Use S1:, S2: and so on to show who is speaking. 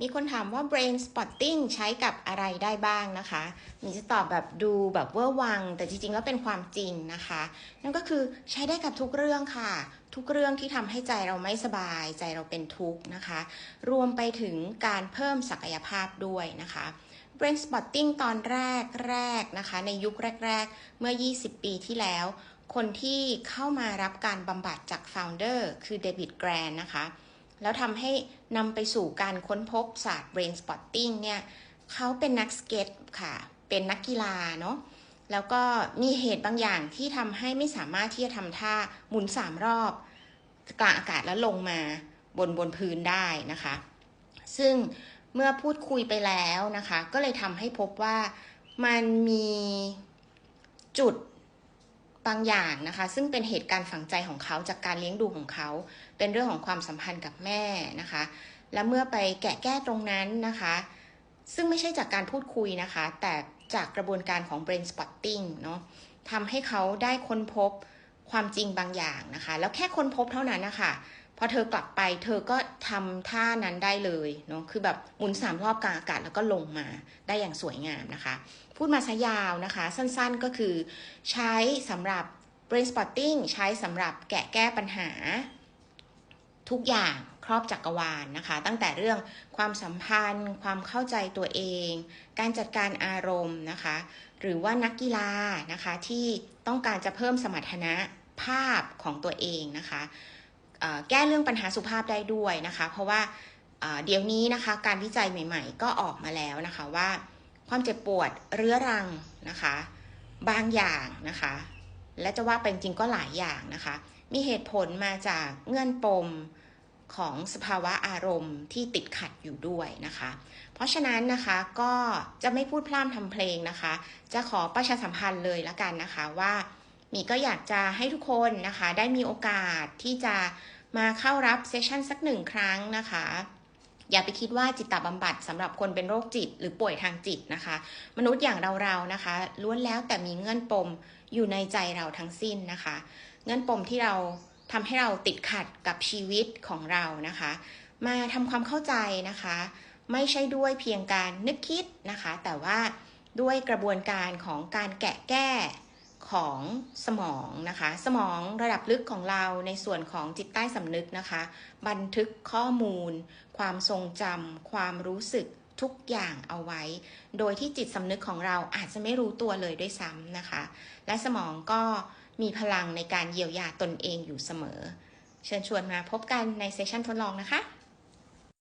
S1: มีคนถามว่า brain spotting ใช้กับอะไรได้บ้างนะคะมีจะตอบแบบดูแบบเวอร์วัง แต่จริงๆแล้วเป็นความจริงนะคะ นั่นก็คือใช้ได้กับทุกเรื่องค่ะ ทุกเรื่องที่ทำให้ใจเราไม่สบาย ใจเราเป็นทุกข์นะคะ รวมไปถึงการเพิ่มศักยภาพด้วยนะคะ brain spotting ตอนแรกแรกนะคะ ในยุคแรก ๆ เมื่อ 20 ปีที่แล้ว คนที่เข้ามารับการบำบัดจาก founder คือเดวิดแกรนนะคะ แล้วทำให้นำไปสู่การค้นพบศาสตร์ brain spotting เนี่ยเขาเป็นนักสเก็ตค่ะ เป็นนักกีฬาเนาะแล้วก็มีเหตุบางอย่างที่ทำให้ไม่สามารถที่จะทำท่าหมุนสามรอบ กลางอากาศแล้วลงมาบนบนพื้นได้นะคะ ซึ่งเมื่อพูดคุยไปแล้วนะคะ ก็เลยทำให้พบว่ามันมีจุด บางอย่างนะคะ ซึ่งเป็นเหตุการณ์ฝังใจของเขาจากการเลี้ยงดูของเขา เป็นเรื่องของความสัมพันธ์กับแม่นะคะ และเมื่อไปแกะแก้ตรงนั้นนะคะ ซึ่งไม่ใช่จากการพูดคุยนะคะ แต่จากกระบวนการของ brain spotting เนาะทำให้เขาได้ค้นพบความจริงบางอย่างนะคะ แล้วแค่ค้นพบเท่านั้นนะคะ พอเธอกลับไปเธอก็ทำท่านั้นได้เลยเนาะคือแบบหมุนสามรอบกลางอากาศแล้วก็ลงมาได้อย่างสวยงามนะคะ พูดมาซะยาวนะคะ สั้นๆก็คือใช้สำหรับ brain spotting ใช้สำหรับแกะแก้ปัญหา ทุกอย่างครอบจักกรวาลนนะคะ ตั้งแต่เรื่องความสัมพันธ์ ความเข้าใจตัวเอง การจัดการอารมณ์นะคะ หรือว่านักกีฬานะคะที่ต้องการจะเพิ่มสมรรถนะภาพของตัวเองนะคะ แก้เรื่องปัญหาสุขภาพได้ด้วยนะคะ เพราะว่าเดี๋ยวนี้นะคะการวิจัยใหม่ ๆ ก็ออกมาแล้วนะคะว่าความเจ็บปวดเรื้อรังนะคะ บางอย่างนะคะ และจะว่าเป็นจริงก็หลายอย่างนะคะ มีเหตุผลมาจากเงื่อนปมของสภาวะอารมณ์ที่ติดขัดอยู่ด้วยนะคะ เพราะฉะนั้นนะคะก็จะไม่พูดพร่ำทำเพลงนะคะ จะขอประชาสัมพันธ์เลยละกันนะคะว่า มีก็อยากจะให้ทุกคนนะคะ ได้มีโอกาสที่จะมาเข้ารับเซสชันสักหนึ่งครั้งนะคะ อย่าไปคิดว่าจิตตบำบัดสำหรับคนเป็นโรคจิต หรือป่วยทางจิตนะคะ มนุษย์อย่างเราๆนะคะล้วนแล้วแต่มีเงื่อนปมอยู่ในใจเราทั้งสิ้นนะคะ เงื่อนปมที่เราทำให้เราติดขัดกับชีวิตของเรานะคะ มาทำความเข้าใจนะคะ ไม่ใช่ด้วยเพียงการนึกคิดนะคะ แต่ว่าด้วยกระบวนการของการแกะแก้ ของสมองนะคะ สมองระดับลึกของเราในส่วนของจิตใต้สำนึกนะคะ บันทึกข้อมูล ความทรงจำความรู้สึกทุกอย่างเอาไว้ โดยที่จิตสำนึกของเราอาจจะไม่รู้ตัวเลยด้วยซ้ำนะคะ และสมองก็มีพลังในการเยียวยาตนเองอยู่เสมอ เชิญชวนมาพบกันในเซสชันทดลองนะคะ